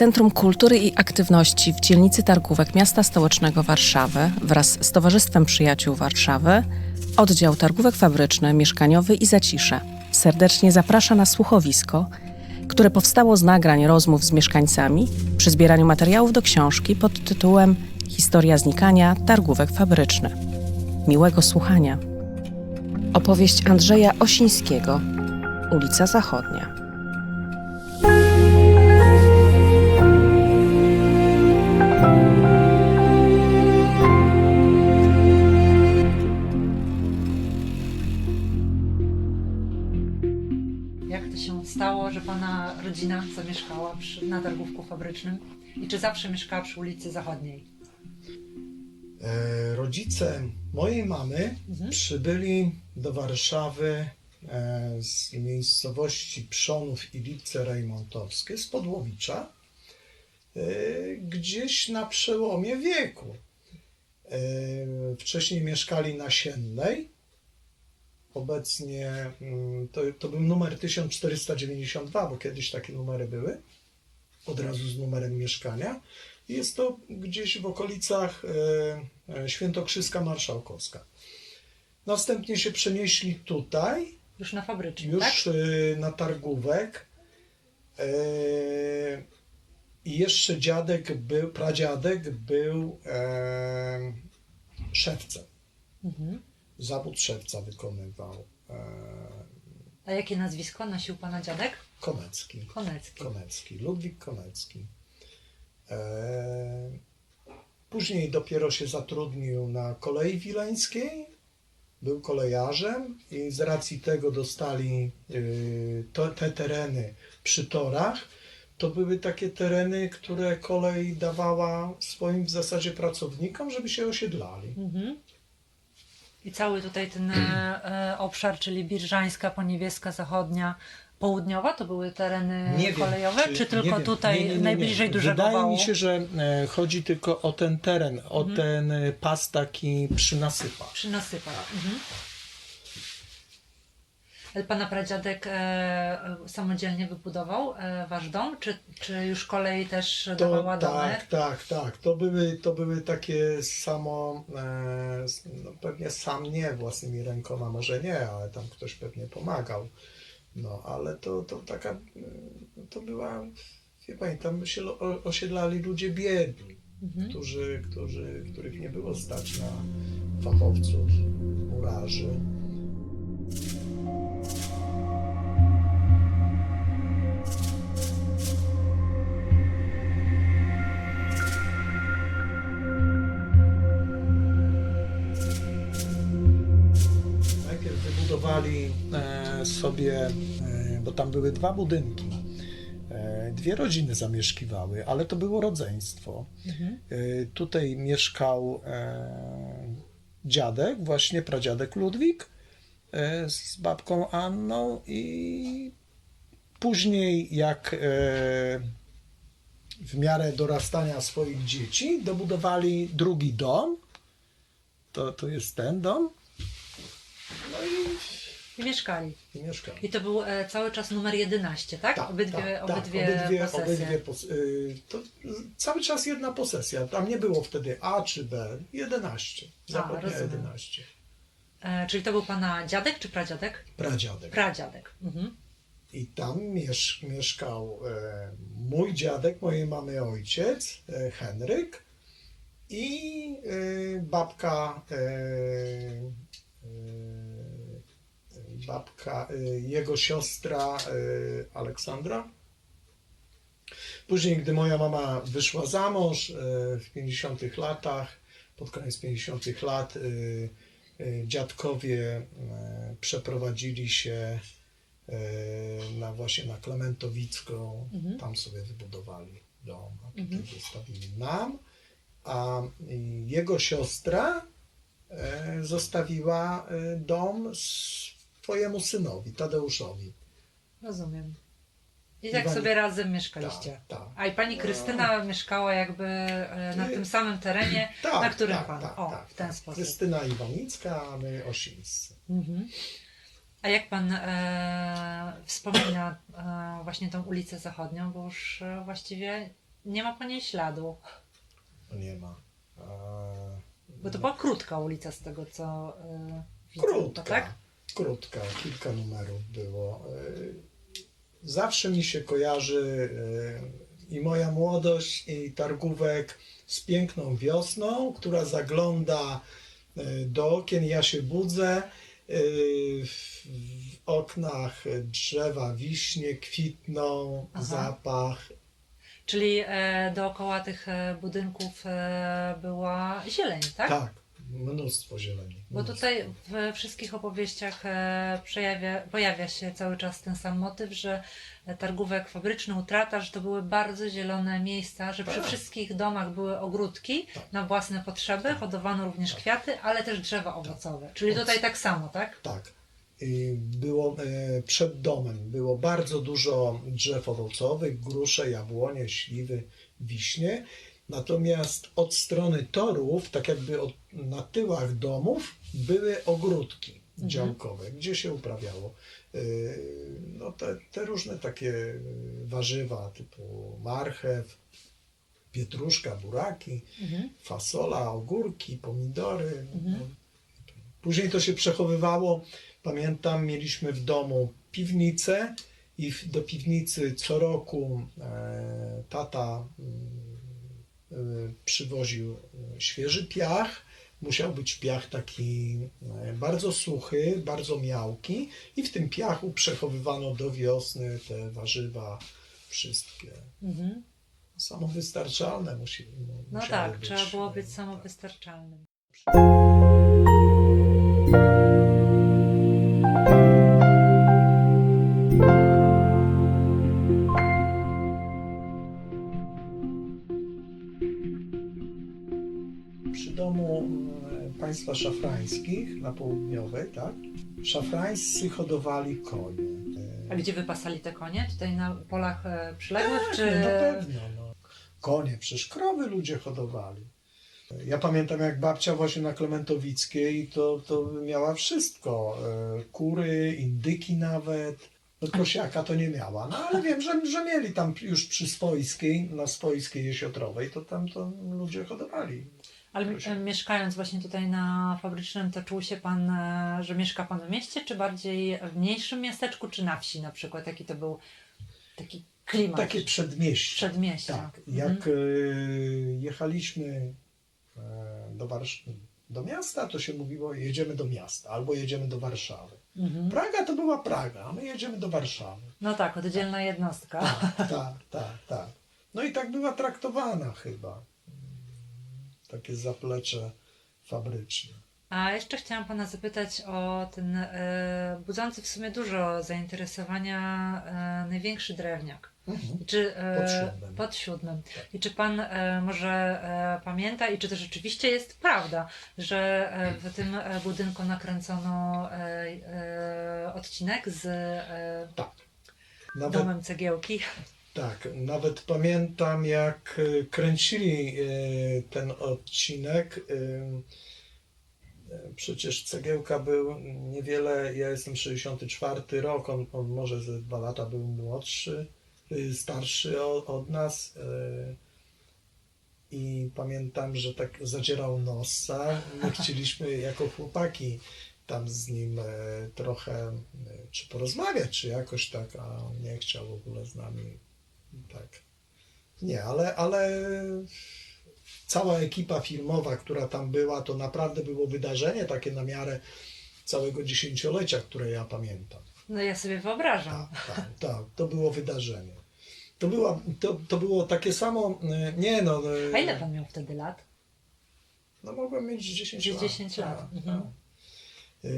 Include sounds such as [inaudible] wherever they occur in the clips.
Centrum Kultury i Aktywności w dzielnicy Targówek Miasta Stołecznego Warszawy wraz z Towarzystwem Przyjaciół Warszawy, oddział Targówek Fabryczny, Mieszkaniowy i Zacisze serdecznie zaprasza na słuchowisko, które powstało z nagrań rozmów z mieszkańcami przy zbieraniu materiałów do książki pod tytułem Historia znikania Targówek Fabryczny. Miłego słuchania. Opowieść Andrzeja Osińskiego, ulica Zachodnia. Się stało, że pana rodzina zamieszkała przy, na targówku fabrycznym i czy zawsze mieszkała przy ulicy Zachodniej? E, Rodzice mojej mamy Mhm. przybyli do Warszawy e, z miejscowości Przonów i Lipce Rejmontowskie, z Podłowicza, e, gdzieś na przełomie wieku. E, Wcześniej mieszkali na Siennej. Obecnie mm, to, to był numer 1492, bo kiedyś takie numery były, od razu z numerem mieszkania. Jest to gdzieś w okolicach e, e, Świętokrzyska Marszałkowska. Następnie się przenieśli tutaj, Już na fabrycznym, już tak? e, na targówek. I jeszcze dziadek był, pradziadek był szewcem. Mhm. Zawód szewca wykonywał. E, A jakie nazwisko nosił pana dziadek? Konecki. Konecki. Konecki, Ludwik Konecki. E, Później dopiero się zatrudnił na kolei wileńskiej, był kolejarzem i z racji tego dostali to, te tereny przy torach. To były takie tereny, które kolej dawała swoim w zasadzie pracownikom, żeby się osiedlali. Mhm. I cały tutaj ten e, e, obszar, czyli Birżańska, Poniewieska, Zachodnia, Południowa, to były tereny kolejowe, czy, tylko nie wiem. tutaj Nie, nie, nie, nie. najbliżej dużego Wydaje wału? mi się, że e, chodzi tylko o ten teren, o Mhm. ten pas taki przy nasypach. Przy nasypach. Mhm. Ale pana pradziadek e, e, samodzielnie wybudował e, wasz dom, czy, czy już kolej też dawała domy? tak, tak, tak. To były, to były takie samo, e, no pewnie sam nie własnymi rękoma, może nie, ale tam ktoś pewnie pomagał. No, ale to, to taka, e, to była, wie pani, tam się osiedlali ludzie biedni, Mhm. którzy, którzy, których nie było stać na fachowców, murarzy. Sobie, e, bo tam były dwa budynki. E, dwie rodziny zamieszkiwały, ale to było rodzeństwo. Mhm. E, tutaj mieszkał dziadek, właśnie pradziadek Ludwik z babką Anną i później jak w miarę dorastania swoich dzieci dobudowali drugi dom. To, to jest ten dom. I mieszkali. i mieszkali. I to był e, cały czas numer 11, tak? obydwie, obydwie, obydwie, posesje. obydwie pos- y, to cały czas jedna posesja. Tam nie było wtedy A czy B. 11. Zachodnia rozumiem. 11. E, czyli to był pana dziadek czy pradziadek? Pradziadek. Pradziadek. Mhm. I tam miesz, mieszkał e, mój dziadek, mojej mamy ojciec, e, Henryk i e, babka e, e, babka, e, jego siostra e, Aleksandra. Później, gdy moja mama wyszła za mąż e, w 50 latach, pod koniec 50 lat, dziadkowie przeprowadzili się na właśnie na Klementowicką, Mhm. tam sobie wybudowali dom, a tutaj Mhm. zostawili nam, a y, jego siostra zostawiła dom swojemu synowi, Tadeuszowi. Rozumiem. I tak sobie razem mieszkaliście. Tak, tak. A i pani Krystyna mieszkała jakby e, na tym samym terenie, [clears throat] Tak, na którym tak, pan. tak, o, tak, w ten tak. sposób. Krystyna Iwanicka, a my Osińscy. Mhm. A jak pan e, wspomina e, właśnie tą ulicę Zachodnią, bo już e, właściwie nie ma po niej śladu. Nie ma. A, Bo to była krótka ulica z tego, co yy, widzę. Krótka, To, tak? Krótka, kilka numerów było. Y, Zawsze mi się kojarzy y, i moja młodość, i targówek z piękną wiosną, która zagląda y, do okien. Ja się budzę. W, oknach drzewa wiśnie kwitną, Aha. zapach. Czyli e, dookoła tych e, budynków e, była zieleń, tak? Tak, mnóstwo zieleni. Bo mnóstwo. tutaj we wszystkich opowieściach e, przejawia, pojawia się cały czas ten sam motyw, że targówek fabryczny, utrata, że to były bardzo zielone miejsca, że przy Tak. wszystkich domach były ogródki Tak. na własne potrzeby, hodowano również Tak. kwiaty, ale też drzewa owocowe. Czyli tutaj tak samo, tak? Tak. I Było e, przed domem było bardzo dużo drzew owocowych, grusze, jabłonie, śliwy, wiśnie. Natomiast od strony torów, tak jakby od, na tyłach domów, były ogródki Mhm. działkowe, gdzie się uprawiało e, no, te, te różne takie e, warzywa typu marchew, pietruszka, buraki, Mhm. fasola, ogórki, pomidory. Mhm. No. Później to się przechowywało. Pamiętam, mieliśmy w domu piwnicę i do piwnicy co roku e, tata mm, przywoził e, świeży piach. Musiał być piach taki e, bardzo suchy, bardzo miałki i w tym piachu przechowywano do wiosny te warzywa wszystkie. Mhm. Samowystarczalne musi, No musiały tak, być, trzeba było być tak. samowystarczalnym. Państwa szafrańskich na południowej, tak? Szafrańscy hodowali konie. A gdzie wypasali te konie? Tutaj na polach e, przyległych, Tak, czy... no, na pewno. No. Konie, przecież krowy ludzie hodowali. Ja pamiętam, jak babcia właśnie na Klementowickiej, to, to miała wszystko. E, Kury, indyki nawet. No prosiaka to nie miała, no ale wiem, że, że mieli tam już przy swojskiej, na swojskiej jesiotrowej, to tam to ludzie hodowali. Ale Proszę. e, mieszkając właśnie tutaj na fabrycznym, to czuł się Pan, e, że mieszka Pan w mieście, czy bardziej w mniejszym miasteczku, czy na wsi na przykład? Jaki to był taki klimat? Takie przedmieście. Przedmieścia. Tak, Mhm. jak e, jechaliśmy do, Warsz- do miasta, to się mówiło jedziemy do miasta albo jedziemy do Warszawy. Mhm. Praga to była Praga, a my jedziemy do Warszawy. No tak, oddzielna jednostka. Tak, tak, tak, tak. No i tak była traktowana chyba. Takie zaplecze fabryczne. A jeszcze chciałam Pana zapytać o ten e, budzący w sumie dużo zainteresowania e, największy drewniak. Mhm. Czy, e, Pod siódmem. pod siódmem. I czy Pan e, może e, pamięta i czy to rzeczywiście jest prawda, że e, w tym e, budynku nakręcono e, e, odcinek z e, Tak. Nawet, domem cegiełki? Tak, nawet pamiętam jak e, kręcili e, ten odcinek. e, Przecież Cegiełka był niewiele, ja jestem 64 rok, on, on może ze dwa lata był młodszy, starszy od, od nas. I pamiętam, że tak zadzierał nosa. My [laughs] chcieliśmy jako chłopaki tam z nim trochę czy porozmawiać, czy jakoś tak, a on nie chciał w ogóle z nami tak. Nie, ale, ale cała ekipa filmowa, która tam była, to naprawdę było wydarzenie takie na miarę całego dziesięciolecia, które ja pamiętam. No ja sobie wyobrażam. Tak, tak, tak, to było wydarzenie. To, była, to, to było takie samo, e, nie no, e, A ile Pan miał wtedy lat? no mogłem mieć 10 Gdzieś lat. 10 lat, Tak, mhm. tak. E,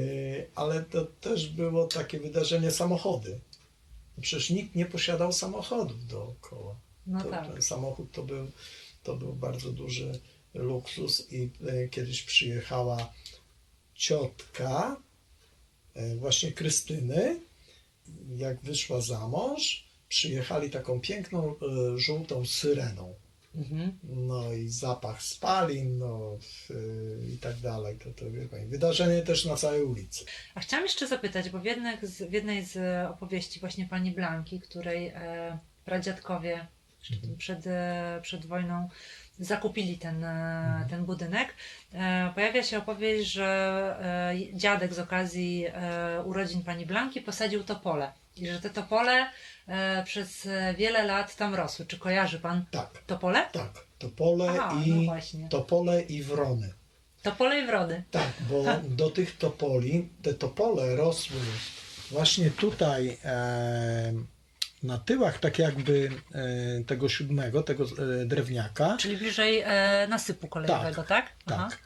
Ale to też było takie wydarzenie samochody. Przecież nikt nie posiadał samochodów dookoła. No to, tak. Ten samochód to był, to był bardzo duży luksus i e, kiedyś przyjechała ciotka e, właśnie Krystyny, jak wyszła za mąż, przyjechali taką piękną e, żółtą syreną. Mhm. No i zapach spalin, no w- i tak dalej. To, to wie pani, wydarzenie też na całej ulicy. A chciałam jeszcze zapytać, bo w, jednych z, w jednej z opowieści właśnie pani Blanki, której e, pradziadkowie przed, e, przed wojną zakupili ten, e, Mhm. ten budynek. E, Pojawia się opowieść, że e, dziadek z okazji e, urodzin pani Blanki posadził topole i że te topole e, przez e, wiele lat tam rosły. Czy kojarzy pan Tak, topole? tak. Topole Aha, no i właśnie. topole i wrony. Topole i wrody. Tak, bo do tych topoli, te topole rosły właśnie tutaj e, na tyłach tak jakby e, tego siódmego, tego e, drewniaka. Czyli bliżej e, nasypu kolejowego, tak? Aha. Tak.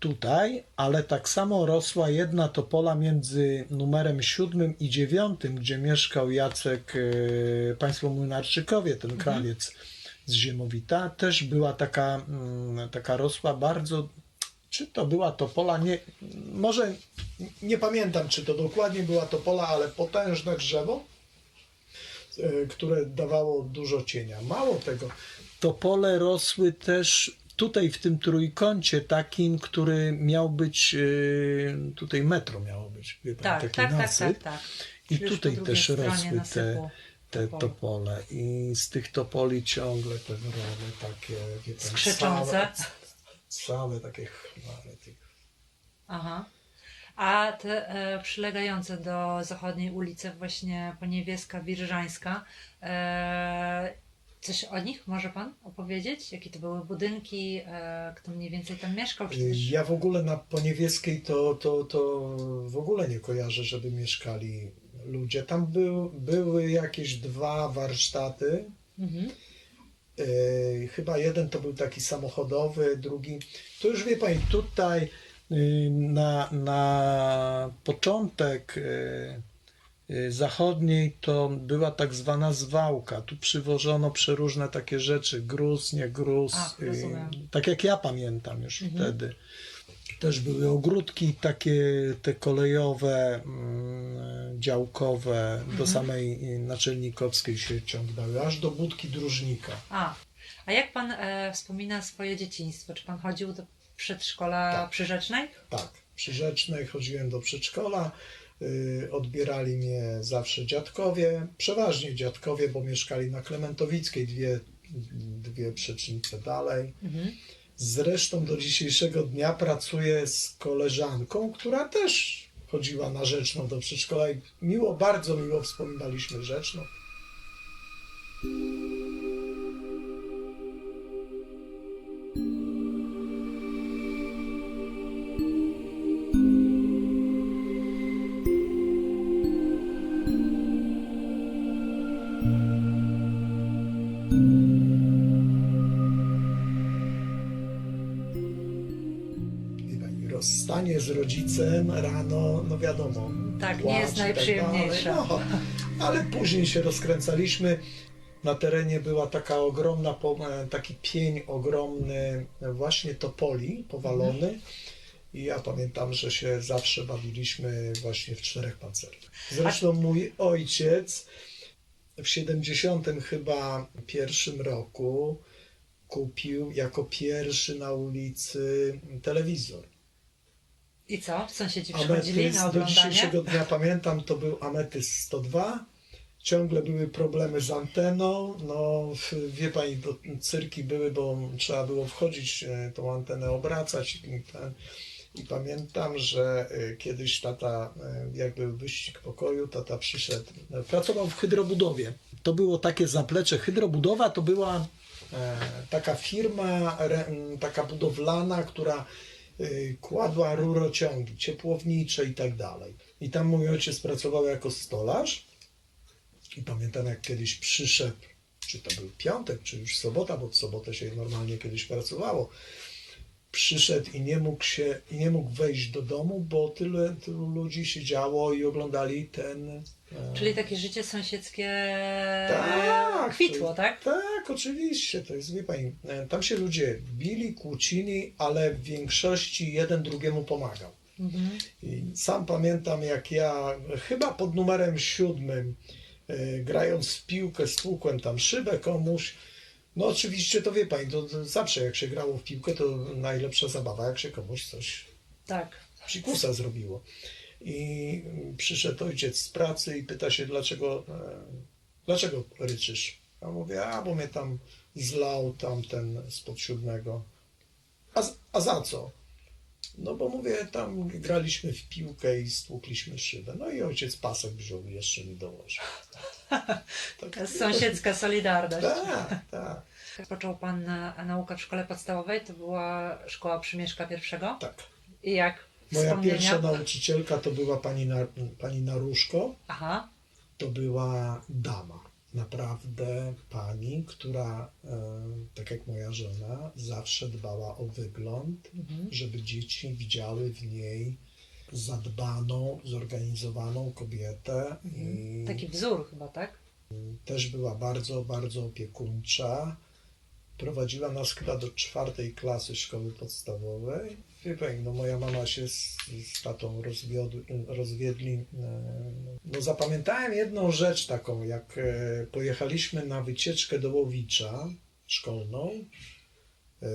Tutaj, ale tak samo rosła jedna topola między numerem siódmym i dziewiątym, gdzie mieszkał Jacek, e, państwo młynarczykowie, ten Mhm. krawiec z Ziemowita. Też była taka, mm, taka rosła bardzo, czy to była topola, nie, może nie pamiętam, czy to dokładnie była topola, ale potężne drzewo, e, które dawało dużo cienia. Mało tego, topole rosły też tutaj w tym trójkącie takim, który miał być, e, tutaj metro miało być, wie pan, Tak, taki tak, tak, nasyp. tak, tak. I już tutaj też rosły te, nasypu te topole. topole i z tych topoli ciągle te wrony takie, wie pan, Skrzyczące. Całe, całe [laughs] takie chmary tych. Aha. A te e, przylegające do zachodniej ulicy, właśnie Poniewieska, Birżańska, e, coś o nich może Pan opowiedzieć? Jakie to były budynki, e, kto mniej więcej tam mieszkał? Też... Ja w ogóle na Poniewieskiej to, to, to w ogóle nie kojarzę, żeby mieszkali ludzie. Tam był, były jakieś dwa warsztaty. Mhm. E, chyba jeden to był taki samochodowy, drugi. To już wie pani, tutaj y, na, na początek y, zachodniej to była tak zwana zwałka. Tu przywożono przeróżne takie rzeczy, gruz, nie gruz. Ach, y, tak jak ja pamiętam już Mhm. wtedy. Też były ogródki takie te kolejowe, mm, działkowe, do Mhm. samej y, naczelnikowskiej się ciągnęły, aż do budki dróżnika. A, a jak Pan e, wspomina swoje dzieciństwo? Czy Pan chodził do przedszkola Tak. przyrzecznej? Tak, przy Rzecznej chodziłem do przedszkola, y, odbierali mnie zawsze dziadkowie, przeważnie dziadkowie, bo mieszkali na Klementowickiej, dwie, dwie przecznice dalej. Mhm. Zresztą do dzisiejszego dnia pracuję z koleżanką, która też chodziła na Rzeczną do przedszkola i miło, bardzo miło wspominaliśmy Rzeczną. Rozstanie z rodzicem rano, no wiadomo. Tak, nie płacz jest i tak najprzyjemniejsze. dalej, no, ale później się rozkręcaliśmy. Na terenie była taka ogromna, po- e, taki pień ogromny, e, właśnie topoli powalony. I ja pamiętam, że się zawsze bawiliśmy właśnie w czterech pancernych. Zresztą mój ojciec w 70 chyba pierwszym roku kupił jako pierwszy na ulicy telewizor. I co? Sąsiedzi przychodzili na do oglądanie? dzisiejszego dnia pamiętam, to był Ametys 102. Ciągle były problemy z anteną. No, wie pani, to cyrki były, bo trzeba było wchodzić, e, tą antenę obracać. I, ten, I pamiętam, że e, kiedyś tata, e, jak był wyścig pokoju, tata przyszedł, e, pracował w hydrobudowie. To było takie zaplecze. Hydrobudowa to była e, taka firma, re, m, taka budowlana, która kładła rurociągi ciepłownicze i tak dalej. I tam mój ojciec pracował jako stolarz i pamiętam jak kiedyś przyszedł, czy to był piątek, czy już sobota, bo w sobotę się normalnie kiedyś pracowało. Przyszedł i nie mógł się, i nie mógł wejść do domu, bo tyle, tylu ludzi siedziało i oglądali ten. e, Czyli takie życie sąsiedzkie Tak, kwitło, to- tak? Tak, oczywiście. To jest, wie pani, e, tam się ludzie bili, kłócili, ale w większości jeden drugiemu pomagał. Mhm. I sam pamiętam, jak ja chyba pod numerem siódmym, e, grając w piłkę, stłukłem tam szybę komuś. No oczywiście to wie pani, to, zawsze jak się grało w piłkę, to najlepsza zabawa, jak się komuś coś Tak. psikusa zrobiło. I przyszedł ojciec z pracy i pyta się, dlaczego, e, dlaczego ryczysz? Ja mówię, a bo mnie tam zlał tamten spod siódmego. A, a za co? No bo mówię, tam graliśmy w piłkę i stłukliśmy szybę. No i ojciec pasek wziął jeszcze mi dołożył. [laughs] Tak, Sąsiedzka solidarność. Tak, tak, Rozpoczął pan na, naukę w szkole podstawowej, to była szkoła Przymieszka pierwszego. tak. I jak Moja pierwsza nauczycielka to była pani, na, pani Naruszko. Aha, To była dama. Naprawdę pani, która, e, tak jak moja żona, zawsze dbała o wygląd, mhm. żeby dzieci widziały w niej zadbaną, zorganizowaną kobietę i taki wzór chyba, tak? też była bardzo, bardzo opiekuńcza. Prowadziła nas chyba do czwartej klasy szkoły podstawowej. Wie pani, no moja mama się z, z tatą rozwiodł, rozwiedli. e, No zapamiętałem jedną rzecz taką, jak e, pojechaliśmy na wycieczkę do Łowicza szkolną. E,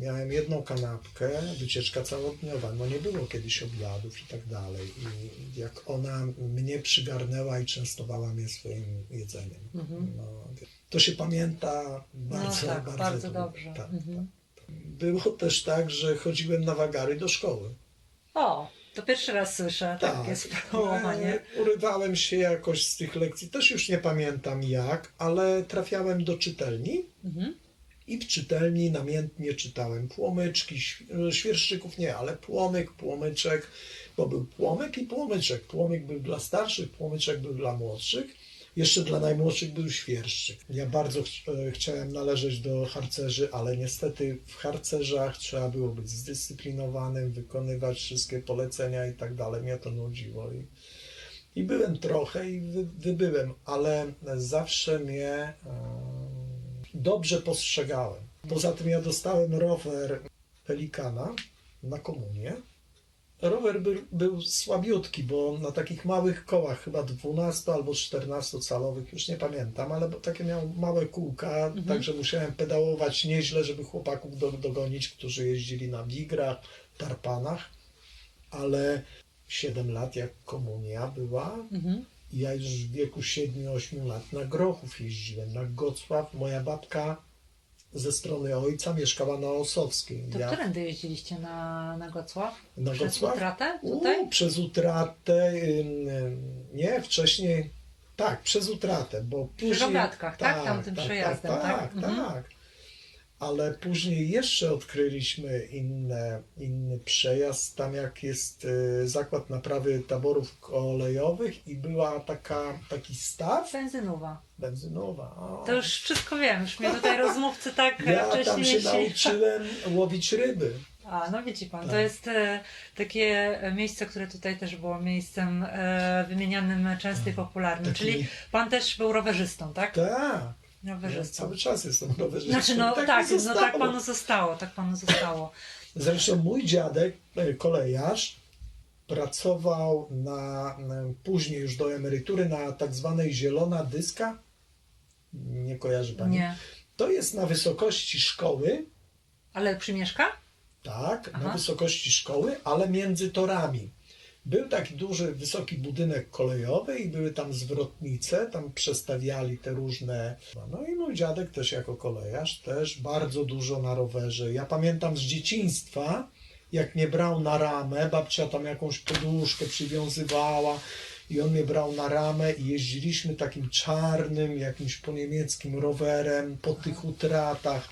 Miałem jedną kanapkę, wycieczka całodniowa. No nie było kiedyś obiadów i tak dalej. I jak ona mnie przygarnęła i częstowała mnie swoim jedzeniem. Mhm. No, to się pamięta bardzo, no tak, bardzo, bardzo, dobrze. Tak, Mhm. tak. Było też tak, że chodziłem na wagary do szkoły. O, to pierwszy raz słyszę takie [laughs] sformułowanie. E, Urywałem się jakoś z tych lekcji, też już nie pamiętam jak, ale trafiałem do czytelni Mhm. i w czytelni namiętnie czytałem płomyczki, ś- świerszczyków nie, ale płomyk, płomyczek, bo był płomyk i płomyczek. Płomyk był dla starszych, płomyczek był dla młodszych. Jeszcze dla najmłodszych był świerszczyk. Ja bardzo ch- e, chciałem należeć do harcerzy, ale niestety w harcerzach trzeba było być zdyscyplinowanym, wykonywać wszystkie polecenia i tak dalej. Mnie to nudziło. I, i byłem trochę i wy, wybyłem, ale zawsze mnie e, dobrze postrzegałem. Poza tym ja dostałem rower Pelikana na komunię. Rower był, był słabiutki, bo na takich małych kołach, chyba 12 albo 14 calowych, już nie pamiętam, ale takie miał małe kółka, także musiałem pedałować nieźle, żeby chłopaków do, dogonić, którzy jeździli na wigrach, tarpanach, ale 7 lat jak komunia była, Mhm. ja już w wieku 7-8 lat na Grochów jeździłem, na Gocław. Moja babka ze strony ojca mieszkała na Osowskiej. To Ja którędy jeździliście na, na Gocław? na Przez Gocław? utratę U, tutaj? przez utratę, nie, wcześniej, tak, przez utratę, bo później... Rogatkach, tak? Tamtym przejazdem, tak? tak? Tak, Mhm. tak. Ale później jeszcze odkryliśmy inne, inny przejazd, tam jak jest y, zakład naprawy taborów kolejowych i była taka, taki staw Benzynowa. benzynowa. O. To już wszystko wiem, już mnie tutaj rozmówcy tak [laughs] ja wcześniej tam się nauczyłem łowić ryby. A, no widzi pan, to Tak. jest e, takie miejsce, które tutaj też było miejscem e, wymienianym często i popularnym, Taki- czyli pan też był rowerzystą, tak? Tak, ja Rowerzystą. cały czas jestem rowerzystą. Znaczy, no tak, mi no tak panu zostało, tak panu zostało. Zresztą mój dziadek, e, kolejarz, pracował na, na później już do emerytury na tak zwanej zielona dyska. Nie kojarzy pani? Nie. To jest na wysokości szkoły, Ale przymieszka? tak, Aha. na wysokości szkoły, ale między torami. Był taki duży, wysoki budynek kolejowy i były tam zwrotnice, tam przestawiali te różne... No i mój dziadek też jako kolejarz, też bardzo dużo na rowerze. Ja pamiętam z dzieciństwa, jak mnie brał na ramę, babcia tam jakąś poduszkę przywiązywała i on mnie brał na ramę i jeździliśmy takim czarnym, jakimś poniemieckim rowerem po tych utratach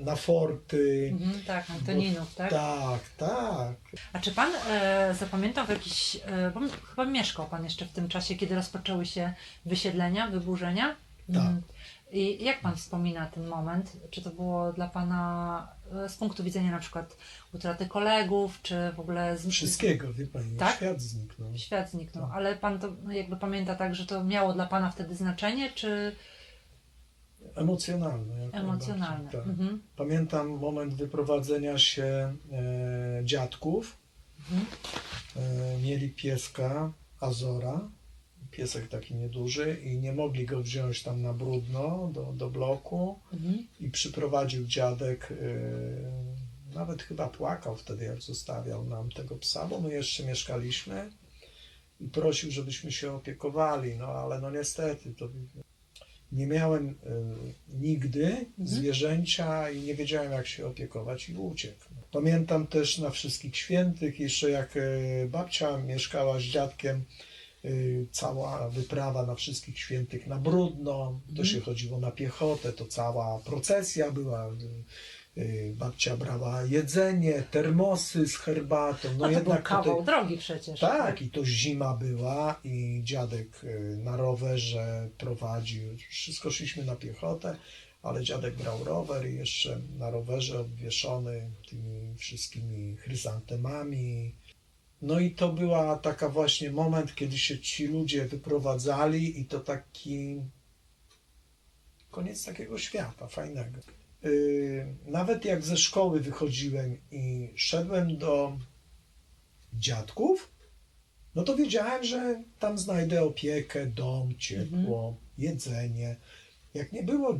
na forty. Mhm, tak, Antoninów, tak? Tak, tak. A czy pan e, zapamiętał w jakiś, e, bo chyba mieszkał pan jeszcze w tym czasie, kiedy rozpoczęły się wysiedlenia, wyburzenia? Tak. Mm. I jak pan wspomina ten moment? Czy to było dla pana e, z punktu widzenia na przykład utraty kolegów, czy w ogóle z, Wszystkiego, wie pani, Tak? świat zniknął. świat zniknął, Tak. ale pan to jakby pamięta tak, że to miało dla pana wtedy znaczenie, czy Emocjonalne. jak emocjonalne? najbardziej, Tak. Mhm. Pamiętam moment wyprowadzenia się e, dziadków. Mhm. E, mieli pieska Azora, piesek taki nieduży i nie mogli go wziąć tam na brudno do, do bloku Mhm. i przyprowadził dziadek, e, nawet chyba płakał wtedy jak zostawiał nam tego psa, bo my jeszcze mieszkaliśmy i prosił, żebyśmy się opiekowali, no ale no niestety to Nie miałem y, nigdy zwierzęcia i nie wiedziałem, jak się opiekować i uciekł. Pamiętam też na wszystkich świętych, jeszcze jak y, babcia mieszkała z dziadkiem, y, cała wyprawa na wszystkich świętych na brudno, to się chodziło na piechotę, to cała procesja była. Y, Babcia brała jedzenie, termosy z herbatą. No, No, to był jednak kawał tutaj- drogi przecież. tak, i to zima była i dziadek y, na rowerze prowadził. Wszystko szliśmy na piechotę, ale dziadek brał rower i jeszcze na rowerze obwieszony tymi wszystkimi chryzantemami. No i to była taka właśnie moment, kiedy się ci ludzie wyprowadzali i to taki koniec takiego świata fajnego. Yy, Nawet jak ze szkoły wychodziłem i szedłem do dziadków, no to wiedziałem, że tam znajdę opiekę, dom, ciepło, jedzenie. Jak nie było e,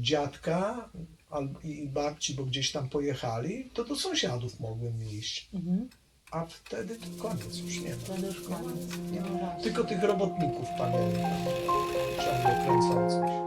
dziadka i babci, bo gdzieś tam pojechali, to do sąsiadów mogłem iść. Mhm. A wtedy to koniec, już nie ma. Wtedy już koniec. Nie ma. Tylko tych robotników pamiętam, ciągle kręcących.